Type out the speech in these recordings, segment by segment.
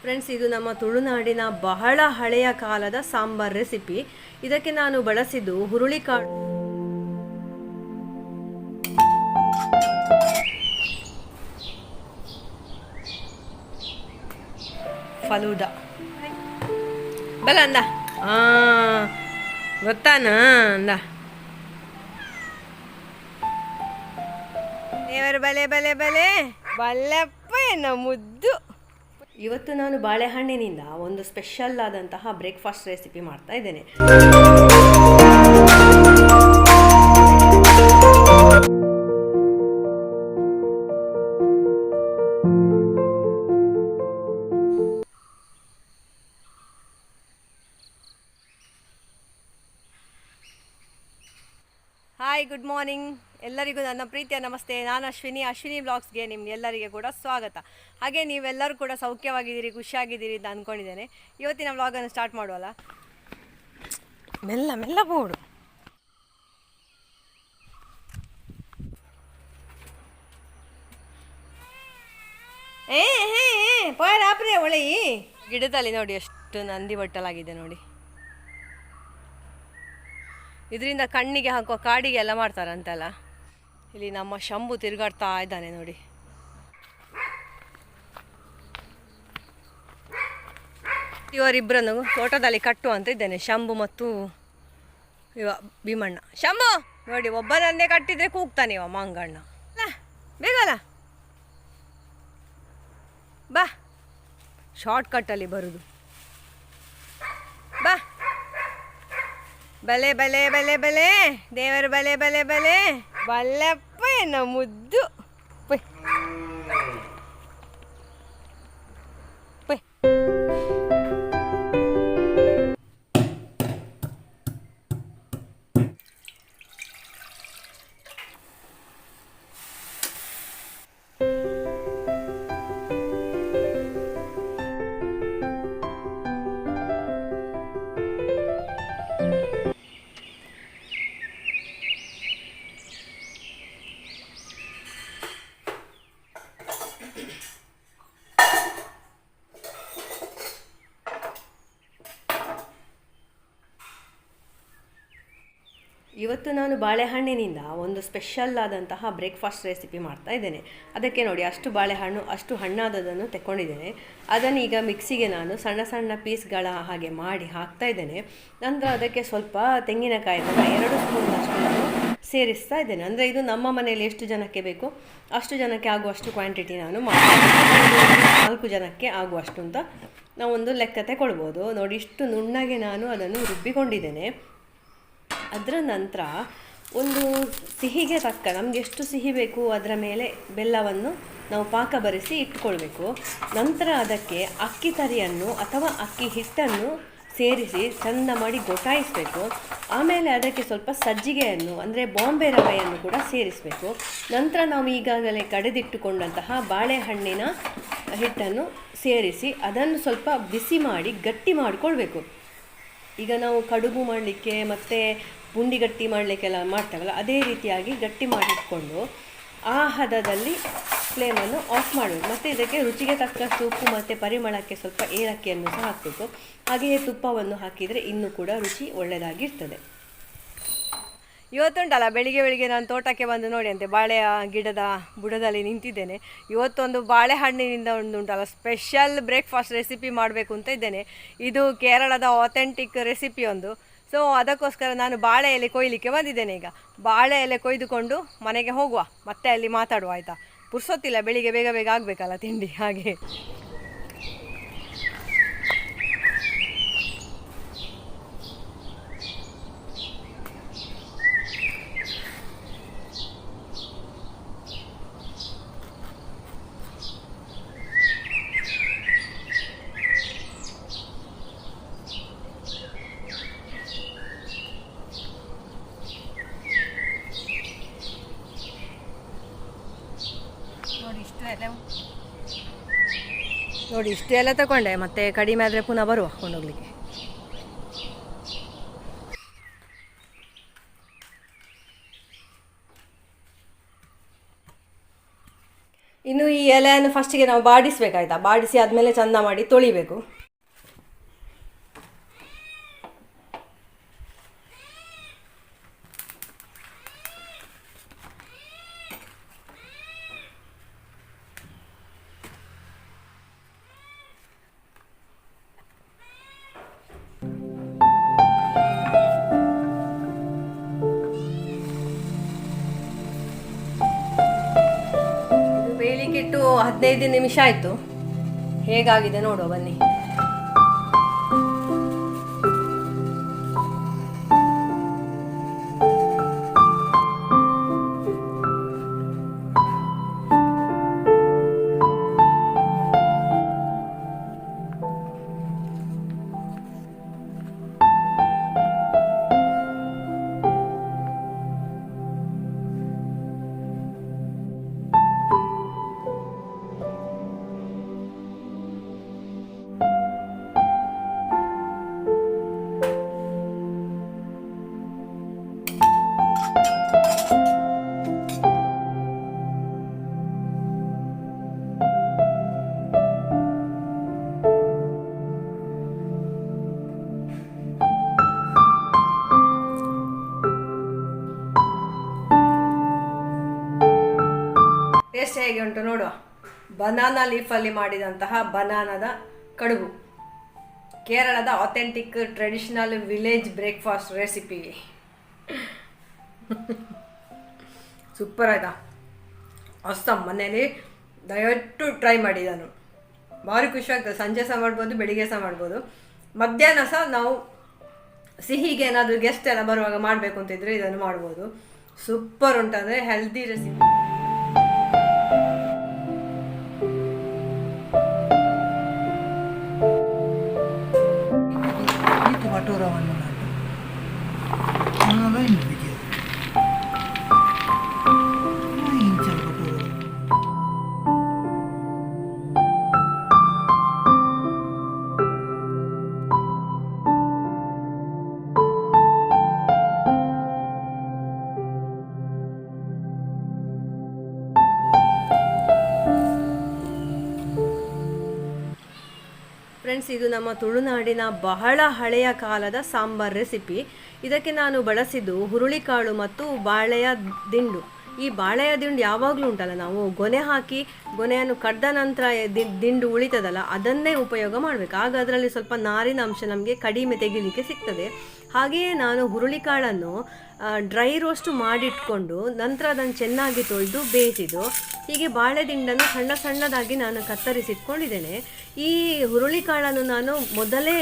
Friends, ಇದು ನಮ್ಮ ತುಳುನಾಡಿನ ಬಹಳ ಹಳೆಯ ಕಾಲದ ಸಾಂಬಾರ್ ರೆಸಿಪಿ. ಇದಕ್ಕೆ ನಾನು ಬಳಸಿದ್ದು ಹುರುಳಿಕಾಳು. ಫಲೂದ. ಬಲ ಅಂದ. ಆ, ಗೊತ್ತಾನ ಅಂದ. ದೇವರು ಬಲೆ ಬಲೆ ಬಲೆ. ಬಲ್ಲಪ್ಪ ಎನ್ನ ಮುದ್ದು. ಇವತ್ತು ನಾನು ಬಾಳೆಹಣ್ಣಿನಿಂದ ಒಂದು ಸ್ಪೆಷಲ್ ಆದಂತಹ ಬ್ರೇಕ್ಫಾಸ್ಟ್ ರೆಸಿಪಿ ಮಾಡ್ತಾ ಇದ್ದೇನೆ. ಹಾಯ್ ಗುಡ್ ಮಾರ್ನಿಂಗ್ ಎಲ್ಲರಿಗೂ ನನ್ನ ಪ್ರೀತಿಯ ನಮಸ್ತೆ. ನಾನು ಅಶ್ವಿನಿ. ಅಶ್ವಿನಿ ಬ್ಲಾಗ್ಸ್ಗೆ ನಿಮ್ಮ ಎಲ್ಲರಿಗೆ ಕೂಡ ಸ್ವಾಗತ. ಹಾಗೆ ನೀವೆಲ್ಲರೂ ಕೂಡ ಸೌಖ್ಯವಾಗಿದ್ದೀರಿ, ಖುಷಿಯಾಗಿದ್ದೀರಿ ಅಂತ ಅಂದ್ಕೊಂಡಿದ್ದೇನೆ ಇವತ್ತಿನ ವ್ಲಾಗನ್ನು ಸ್ಟಾರ್ಟ್ ಮಾಡುವಲ್ಲ? ಮೆಲ್ಲ ಮೆಲ್ಲ ಬೋಡು ಏ ಆಪ್ರೆ ಒಳ್ಳೆ ಗಿಡದಲ್ಲಿ ನೋಡಿ ಎಷ್ಟು ನಂದಿ ಬಟ್ಟಲಾಗಿದೆ ನೋಡಿ. ಇದರಿಂದ ಕಣ್ಣಿಗೆ ಹಾಕುವ ಕಾಡಿಗೆ ಎಲ್ಲ ಮಾಡ್ತಾರಂತಲ್ಲ. ಇಲ್ಲಿ ನಮ್ಮ ಶಂಭು ತಿರುಗಾಡ್ತಾ ಇದ್ದಾನೆ ನೋಡಿ. ಇವರಿಬ್ಬರನ್ನು ತೋಟದಲ್ಲಿ ಕಟ್ಟು ಅಂತ ಇದ್ದೇನೆ, ಶಂಭು ಮತ್ತು ಇವ ಭೀಮಣ್ಣ. ಶಂಭು, ನೋಡಿ ಒಬ್ಬನನ್ನೇ ಕಟ್ಟಿದ್ರೆ ಕೂಗ್ತಾನೆ ಇವ ಮಂಗಣ್ಣ. ಅಲ್ಲ ಬೇಗಲ್ಲ ಬಾ ಶಾರ್ಟ್ ಕಟ್ಟಲ್ಲಿ ಬರುದು ಬಾ ಬಲೆ ಬಲೆ ಬಲೆ ಬಲೆ ದೇವರ ಬಲೆ ಬಲೆ ಬಲೆ ಬಲ್ಲಪ್ಪ ಎನ್ನ ಮುದ್ದು ಇವತ್ತು ನಾನು ಬಾಳೆಹಣ್ಣಿನಿಂದ ಒಂದು ಸ್ಪೆಷಲ್ ಆದಂತಹ ಬ್ರೇಕ್ಫಾಸ್ಟ್ ರೆಸಿಪಿ ಮಾಡ್ತಾ ಇದ್ದೇನೆ. ಅದಕ್ಕೆ ನೋಡಿ, ಅಷ್ಟು ಬಾಳೆಹಣ್ಣು, ಅಷ್ಟು ಹಣ್ಣಾದದನ್ನು ತೆಕ್ಕೊಂಡಿದ್ದೇನೆ. ಅದನ್ನು ಈಗ ಮಿಕ್ಸಿಗೆ ನಾನು ಸಣ್ಣ ಸಣ್ಣ ಪೀಸ್ಗಳ ಹಾಗೆ ಮಾಡಿ ಹಾಕ್ತಾ ಇದ್ದೇನೆ. ನಂತರ ಅದಕ್ಕೆ ಸ್ವಲ್ಪ ತೆಂಗಿನಕಾಯಿ ಎರಡು ಸ್ಪೂನ್ನಷ್ಟು ನಾನು ಸೇರಿಸ್ತಾ ಇದ್ದೇನೆ. ಅಂದರೆ ಇದು ನಮ್ಮ ಮನೆಯಲ್ಲಿ ಎಷ್ಟು ಜನಕ್ಕೆ ಬೇಕು, ಅಷ್ಟು ಜನಕ್ಕೆ ಆಗುವಷ್ಟು ಕ್ವಾಂಟಿಟಿ ನಾನು ಮಾಡ್ತೀನಿ. ನಾಲ್ಕು ಜನಕ್ಕೆ ಆಗುವಷ್ಟು ಅಂತ ನಾವೊಂದು ಲೆಕ್ಕ ತಗೊಳ್ಬೋದು ನೋಡಿ, ಇಷ್ಟು ನುಣ್ಣಗೆ ನಾನು ಅದನ್ನು ರುಬ್ಬಿಕೊಂಡಿದ್ದೇನೆ. ಅದರ ನಂತರ ಒಂದು ಸಿಹಿಗೆ ತಕ್ಕ ನಮ್ಗೆ ಎಷ್ಟು ಸಿಹಿ ಬೇಕು ಅದರ ಮೇಲೆ ಬೆಲ್ಲವನ್ನು ನಾವು ಪಾಕ ಬರೆಸಿ ಇಟ್ಕೊಳ್ಬೇಕು. ನಂತರ ಅದಕ್ಕೆ ಅಕ್ಕಿ ತರಿಯನ್ನು ಅಥವಾ ಅಕ್ಕಿ ಹಿಟ್ಟನ್ನು ಸೇರಿಸಿ ಚಂದ ಮಾಡಿ ಗೊಟಾಯಿಸಬೇಕು ಆಮೇಲೆ ಅದಕ್ಕೆ ಸ್ವಲ್ಪ ಸಜ್ಜಿಗೆಯನ್ನು ಅಂದರೆ ಬಾಂಬೆ ರವೆಯನ್ನು ಕೂಡ ಸೇರಿಸಬೇಕು. ನಂತರ ನಾವು ಈಗಾಗಲೇ ಕಡೆದಿಟ್ಟುಕೊಂಡಂತಹ ಬಾಳೆಹಣ್ಣಿನ ಹಿಟ್ಟನ್ನು ಸೇರಿಸಿ ಅದನ್ನು ಸ್ವಲ್ಪ ಬಿಸಿ ಮಾಡಿ ಗಟ್ಟಿ ಮಾಡಿಕೊಳ್ಬೇಕು. ಈಗ ನಾವು ಕಡುಬು ಮಾಡಲಿಕ್ಕೆ ಮತ್ತು ಬುಂಡಿ ಗಟ್ಟಿ ಮಾಡಲಿಕ್ಕೆಲ್ಲ ಮಾಡ್ತೇವಲ್ಲ, ಅದೇ ರೀತಿಯಾಗಿ ಗಟ್ಟಿ ಮಾಡಿಟ್ಕೊಂಡು ಆ ಹದದಲ್ಲಿ ಫ್ಲೇಮನ್ನು ಆಫ್ ಮಾಡಬೇಕು ಮತ್ತು ಇದಕ್ಕೆ ರುಚಿಗೆ ತಕ್ಕಷ್ಟು ಉಪ್ಪು, ಮತ್ತು ಪರಿಮಳಕ್ಕೆ ಸ್ವಲ್ಪ ಏಲಕ್ಕಿಯನ್ನು ಸಹ ಹಾಕಬೇಕು. ಹಾಗೆಯೇ ತುಪ್ಪವನ್ನು ಹಾಕಿದರೆ ಇನ್ನೂ ಕೂಡ ರುಚಿ ಒಳ್ಳೆಯದಾಗಿರ್ತದೆ ಇವತ್ತುಂಟಲ್ಲ, ಬೆಳಿಗ್ಗೆ ಬೆಳಿಗ್ಗೆ ನಾನು ತೋಟಕ್ಕೆ ಬಂದು ನೋಡಿ ಅಂತೆ ಬಾಳೆಯ ಗಿಡದ ಬುಡದಲ್ಲಿ ನಿಂತಿದ್ದೇನೆ. ಇವತ್ತೊಂದು ಬಾಳೆಹಣ್ಣಿನಿಂದ ಒಂದು ಉಂಟಲ್ಲ ಸ್ಪೆಷಲ್ ಬ್ರೇಕ್ಫಾಸ್ಟ್ ರೆಸಿಪಿ ಮಾಡಬೇಕು ಅಂತ ಇದ್ದೇನೆ. ಇದು ಕೇರಳದ ಆಥೆಂಟಿಕ್ ರೆಸಿಪಿ ಒಂದು. ಸೊ ಅದಕ್ಕೋಸ್ಕರ ನಾನು ಬಾಳೆ ಎಲೆ ಕೊಯ್ಲಿಕ್ಕೆ ಬಂದಿದ್ದೇನೆ ಈಗ. ಬಾಳೆ ಎಲೆ ಕೊಯ್ದುಕೊಂಡು ಮನೆಗೆ ಹೋಗುವ. ಮತ್ತೆ ಅಲ್ಲಿ ಮಾತಾಡುವ, ಆಯ್ತಾ? ಪುರ್ಸೊತ್ತಿಲ್ಲ, ಬೆಳಿಗ್ಗೆ ಬೇಗ ಬೇಗ ಆಗಬೇಕಲ್ಲ ತಿಂಡಿ, ಹಾಗೆ. ನೋಡಿ, ಇಷ್ಟು ಎಲ್ಲ ತಗೊಂಡೆ. ಮತ್ತೆ ಕಡಿಮೆ ಆದರೆ ಪುನಃ ಬರುವ ಕೊಂಡೋಗ್ಲಿಕ್ಕೆ. ಇನ್ನು ಈ ಎಲೆಯನ್ನು ಫಸ್ಟಿಗೆ ನಾವು ಬಾಡಿಸ್ಬೇಕಾಯ್ತಾ? ಬಾಡಿಸಿ ಆದಮೇಲೆ ಚಂದ ಮಾಡಿ ತೊಳಿಬೇಕು. ಹದಿನೈದು ನಿಮಿಷ ಆಯಿತು. ಹೇಗಾಗಿದೆ ನೋಡುವ ಬನ್ನಿ. ಟೇಸ್ಟ್ ಹೇಗೆ ಉಂಟು ನೋಡುವ. ಬನಾನಾ ಲೀಫಲ್ಲಿ ಮಾಡಿದಂತಹ ಬನಾನದ ಕಡುಬು. ಕೇರಳದ authentic traditional village breakfast recipe super ಆಯ್ತಾ? ಅಸ್ತಮ್ ಮನೇಲಿ ದಯವಿಟ್ಟು ಟ್ರೈ ಮಾಡಿ ನಾನು ಭಾರಿ ಖುಷಿ ಆಗ್ತದೆ. ಸಂಜೆ ಸಹ ಮಾಡ್ಬೋದು, ಬೆಳಿಗ್ಗೆ ಸಹ ಮಾಡ್ಬೋದು. ಮಧ್ಯಾಹ್ನ ಸಹ ನಾವು ಸಿಹಿಗೆ ಏನಾದರೂ ಗೆಸ್ಟ್ ಎಲ್ಲ ಬರುವಾಗ ಮಾಡಬೇಕು ಅಂತಿದ್ರೆ ಇದನ್ನು ಮಾಡ್ಬೋದು. ಸೂಪರ್ ಉಂಟಂದರೆ ಹೆಲ್ದಿ ರೆಸಿಪಿ ಫ್ರೆಂಡ್ಸ್, ಇದು ನಮ್ಮ ತುಳುನಾಡಿನ ಬಹಳ ಹಳೆಯ ಕಾಲದ ಸಾಂಬಾರ್ ರೆಸಿಪಿ. ಇದಕ್ಕೆ ನಾನು ಬಳಸಿದ್ದು ಹುರುಳಿಕಾಳು ಮತ್ತು ಬಾಳೆಯ ದಿಂಡು. ಈ ಬಾಳೆಯ ದಿಂಡು ಯಾವಾಗಲೂ ಉಂಟಲ್ಲ, ನಾವು ಗೊನೆ ಹಾಕಿ, ಗೊನೆಯನ್ನು ಕಡ್ದ ನಂತರ ದಿಂಡು ಉಳಿತದಲ್ಲ, ಅದನ್ನೇ ಉಪಯೋಗ ಮಾಡಬೇಕು. ಆಗ ಅದರಲ್ಲಿ ಸ್ವಲ್ಪ ನಾರಿನ ಅಂಶ ನಮಗೆ ಕಡಿಮೆ ತೆಗೀಲಿಕ್ಕೆ ಸಿಗ್ತದೆ. ಹಾಗೆಯೇ ನಾನು ಹುರುಳಿಕಾಳನ್ನು ಡ್ರೈ ರೋಸ್ಟ್ ಮಾಡಿಟ್ಕೊಂಡು ನಂತರ ಅದನ್ನು ಚೆನ್ನಾಗಿ ತೊಳೆದು ಬೇಯಿಸಿದ್ದು, ಹೀಗೆ ಬಾಳೆದಿಂಡನ್ನು ಸಣ್ಣ ಸಣ್ಣದಾಗಿ ನಾನು ಕತ್ತರಿಸಿಟ್ಕೊಂಡಿದ್ದೇನೆ. ಈ ಹುರುಳಿಕಾಳನ್ನು ನಾನು ಮೊದಲೇ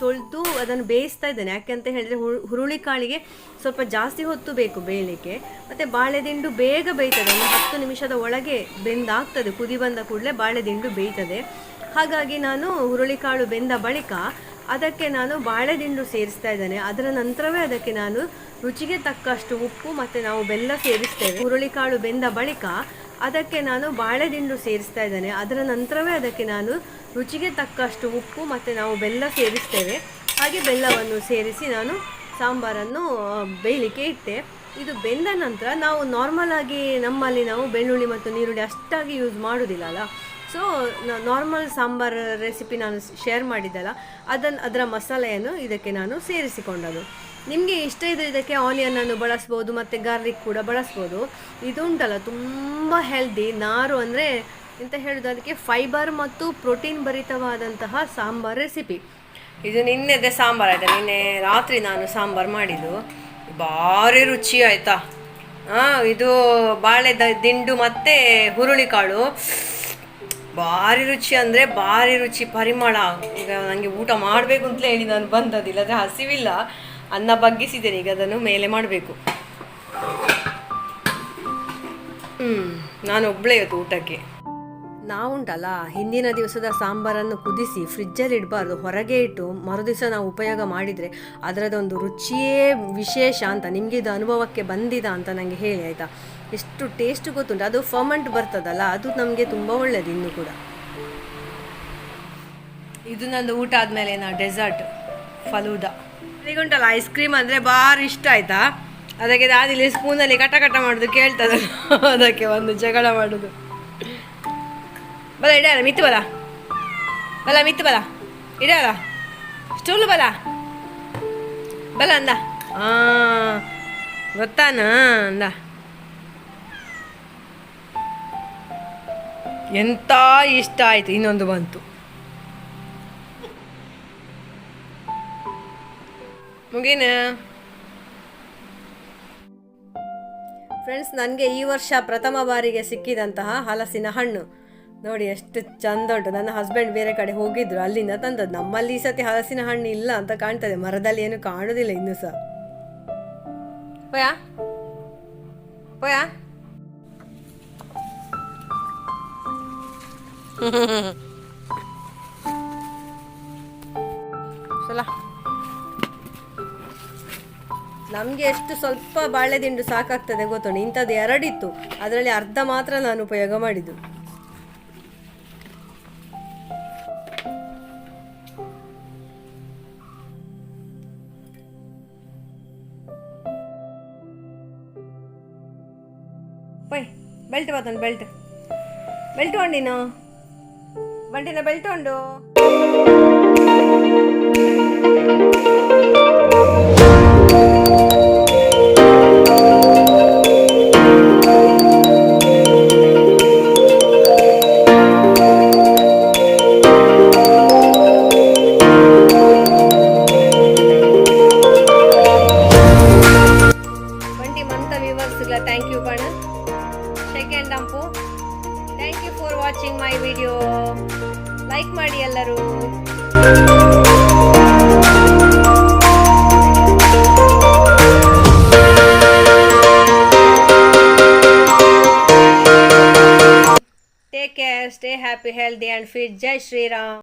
ತೊಳೆದು ಅದನ್ನು ಬೇಯಿಸ್ತಾ ಇದ್ದೇನೆ. ಯಾಕೆಂತ ಹೇಳಿದರೆ ಹುರುಳಿಕಾಳಿಗೆ ಸ್ವಲ್ಪ ಜಾಸ್ತಿ ಹೊತ್ತು ಬೇಕು ಬೇಯಲಿಕ್ಕೆ. ಮತ್ತು ಬಾಳೆದಿಂಡು ಬೇಗ ಬೇಯ್ತದೆ. ಒಂದು ಹತ್ತು ನಿಮಿಷದ ಒಳಗೆ ಬೆಂದಾಗ್ತದೆ. ಕುದಿ ಬಂದ ಕೂಡಲೇ ಬಾಳೆದಿಂಡು ಬೇಯ್ತದೆ. ಹಾಗಾಗಿ ನಾನು ಹುರುಳಿಕಾಳು ಬೆಂದ ಬಳಿಕ ಅದಕ್ಕೆ ನಾನು ಬಾಳೆದಿಂಡು ಸೇರಿಸ್ತಾ ಇದ್ದೇನೆ. ಅದರ ನಂತರವೇ ಅದಕ್ಕೆ ನಾನು ರುಚಿಗೆ ತಕ್ಕಷ್ಟು ಉಪ್ಪು ಮತ್ತು ನಾವು ಬೆಲ್ಲ ಸೇರಿಸ್ತೇವೆ. ಹುರುಳಿಕಾಳು ಬೆಂದ ಬಳಿಕ ಅದಕ್ಕೆ ನಾನು ಬಾಳೆದಿಂಡು ಸೇರಿಸ್ತಾ ಇದ್ದೇನೆ. ಅದರ ನಂತರವೇ ಅದಕ್ಕೆ ನಾನು ರುಚಿಗೆ ತಕ್ಕಷ್ಟು ಉಪ್ಪು ಮತ್ತು ನಾವು ಬೆಲ್ಲ ಸೇರಿಸ್ತೇವೆ. ಹಾಗೆ ಬೆಲ್ಲವನ್ನು ಸೇರಿಸಿ ನಾನು ಸಾಂಬಾರನ್ನು ಬೇಯಲಿಕ್ಕೆ ಇಟ್ಟೆ. ಇದು ಬೆಂದ ನಂತರ ನಾವು ನಾರ್ಮಲ್ ಆಗಿ ನಮ್ಮಲ್ಲಿ ನಾವು ಬೆಳ್ಳುಳ್ಳಿ ಮತ್ತು ನೀರುಳ್ಳಿ ಅಷ್ಟಾಗಿ ಯೂಸ್ ಮಾಡೋದಿಲ್ಲ ಅಲ್ಲ? ಸೊ ನಾರ್ಮಲ್ ಸಾಂಬಾರ್ ರೆಸಿಪಿ ನಾನು ಶೇರ್ ಮಾಡಿದ್ದಲ್ಲ ಅದನ್ನು ಅದರ ಮಸಾಲೆಯನ್ನು ಇದಕ್ಕೆ ನಾನು ಸೇರಿಸಿಕೊಂಡದ್ದು ನಿಮಗೆ ಇಷ್ಟ ಇದ್ದರೆ ಇದಕ್ಕೆ ಆನಿಯನನ್ನು ಬಳಸ್ಬೋದು, ಮತ್ತು ಗಾರ್ಲಿಕ್ ಕೂಡ ಬಳಸ್ಬೋದು. ಇದು ಉಂಟಲ್ಲ ತುಂಬ ಹೆಲ್ದಿ ನಾರು ಅಂದರೆ ಎಂತ ಹೇಳೋದು, ಅದಕ್ಕೆ ಫೈಬರ್ ಮತ್ತು ಪ್ರೋಟೀನ್ ಭರಿತವಾದಂತಹ ಸಾಂಬಾರ್ ರೆಸಿಪಿ ಇದು ನಿನ್ನೆದೆ ಸಾಂಬಾರ್ ಆಯಿತಾ? ನಿನ್ನೆ ರಾತ್ರಿ ನಾನು ಸಾಂಬಾರು ಮಾಡಿದ್ದು. ಭಾರಿ ರುಚಿ ಆಯಿತಾ? ಹಾಂ ಇದು ಬಾಳೆ ದ- ದಿಂಡು ಮತ್ತು ಹುರುಳಿಕಾಳು. ಭಾರಿ ರುಚಿ ಅಂದರೆ ಭಾರಿ ರುಚಿ, ಪರಿಮಳ. ಈಗ ನನಗೆ ಊಟ ಮಾಡಬೇಕು ಅಂತಲೇ ಹೇಳಿ ನಾನು ಬಂದದ್ದು ಇಲ್ಲದ್ರೆ ಹಸಿವಿಲ್ಲ. ಅನ್ನ ಬಗ್ಗಿಸಿದ್ದೇನೆ, ಈಗ ಅದನ್ನು ಮೇಲೆ ಮಾಡಬೇಕು. ಹ್ಞೂ ನಾನು ಒಬ್ಬಳೇ ಇವತ್ತು ಊಟಕ್ಕೆ. ನಾವುಂಟಲ್ಲ, ಹಿಂದಿನ ದಿವಸದ ಸಾಂಬಾರನ್ನು ಕುದಿಸಿ ಫ್ರಿಜ್ಜಲ್ಲಿ ಇಡಬಾರ್ದು, ಹೊರಗೆ ಇಟ್ಟು ಮರುದಿವಸ ನಾವು ಉಪಯೋಗ ಮಾಡಿದರೆ ಅದರದೊಂದು ರುಚಿಯೇ ವಿಶೇಷ ಅಂತ ನಿಮಗೆ ಅನುಭವಕ್ಕೆ ಬಂದಿದ ಅಂತ ನನಗೆ ಹೇಳಿ, ಆಯಿತಾ? ಎಷ್ಟು ಟೇಸ್ಟ್ ಗೊತ್ತುಂಟು. ಅದು ಫರ್ಮೆಂಟ್ ಬರ್ತದಲ್ಲ ಅದು ನಮಗೆ ತುಂಬ ಒಳ್ಳೆಯದು ಇನ್ನು ಕೂಡ. ಇದು ನಂದು ಊಟ ಆದಮೇಲೆ ನಾ ಡೆಸರ್ಟ್ ಫಲೂದ. ಉಂಟಲ್ಲ ಐಸ್ ಕ್ರೀಮ್ ಅಂದರೆ ಭಾರಿ ಇಷ್ಟ ಆಯ್ತಾ? ಅದಕ್ಕೆ ನಾನಿಲ್ಲಿ ಸ್ಪೂನಲ್ಲಿ ಕಟ ಕಟ ಮಾಡೋದು ಕೇಳ್ತದೆ. ಅದಕ್ಕೆ ಒಂದು ಜಗಳ ಮಾಡೋದು. ಬಲ ಇಡಲ್ಲ ಮಿತ್ತು ಬಲ. ಬಲ ಮಿತ್ತು ಬಲ. ಇಡಲ್ಲ. ಸ್ಟೂಲ್ ಬಲ. ಬಲ ಅಂದ. ಹಾಂ ಗೊತ್ತಾನ? ಅಂದ. ಎಂತ ಇಷ್ಟ ಆಯ್ತು ಇನ್ನೊಂದು ಬಂತು. ಮುಗಿನ? ಫ್ರೆಂಡ್ಸ್ ನನಗೆ ಈ ವರ್ಷ ಪ್ರಥಮ ಬಾರಿಗೆ ಸಿಕ್ಕಿದಂತಹ ಹಲಸಿನ ಹಣ್ಣು. ನೋಡಿ ಎಷ್ಟು ಚಂದ ಉಂಟು. ನನ್ನ ಹಸ್ಬೆಂಡ್ ಬೇರೆ ಕಡೆ ಹೋಗಿದ್ರು. ಅಲ್ಲಿಂದ ತಂದದ್ದು ನಮ್ಮಲ್ಲಿ ಈ ಸತಿ ಹಲಸಿನ ಹಣ್ಣು ಇಲ್ಲ ಅಂತ ಕಾಣ್ತದೆ. ಮರದಲ್ಲಿ ಏನು ಕಾಣುವುದಿಲ್ಲ ಇನ್ನೂ ಸಹ ಪೋಯಾ? ಪೋಯಾ? ಸಲ. ನಮಗೆ ಎಷ್ಟು ಸ್ವಲ್ಪ ಬಾಳೆದಿಂಡು ಸಾಕಾಗ್ತದೆ ಗೊತ್ತೋಣ ಇಂಥದ್ದು ಎರಡಿತ್ತು. ಅದರಲ್ಲಿ ಅರ್ಧ ಮಾತ್ರ ನಾನು ಉಪಯೋಗ ಮಾಡಿದ್ದು. ಬೆಲ್ಟ್ ಬರ್ತಂಡು ಬೆಲ್ಟ್. ಬೆಲ್ಟ್ ಉಂಡಿನ ಬಂಟಿನ ಬೆಲ್ಟ್ ಮಂತ ವ್ಯೂವರ್ಸ್ಗಳ thank you thank you for watching my video like ಮಾಡಿ ಎಲ್ಲರೂ. Take care stay happy healthy and fit Jai Shriram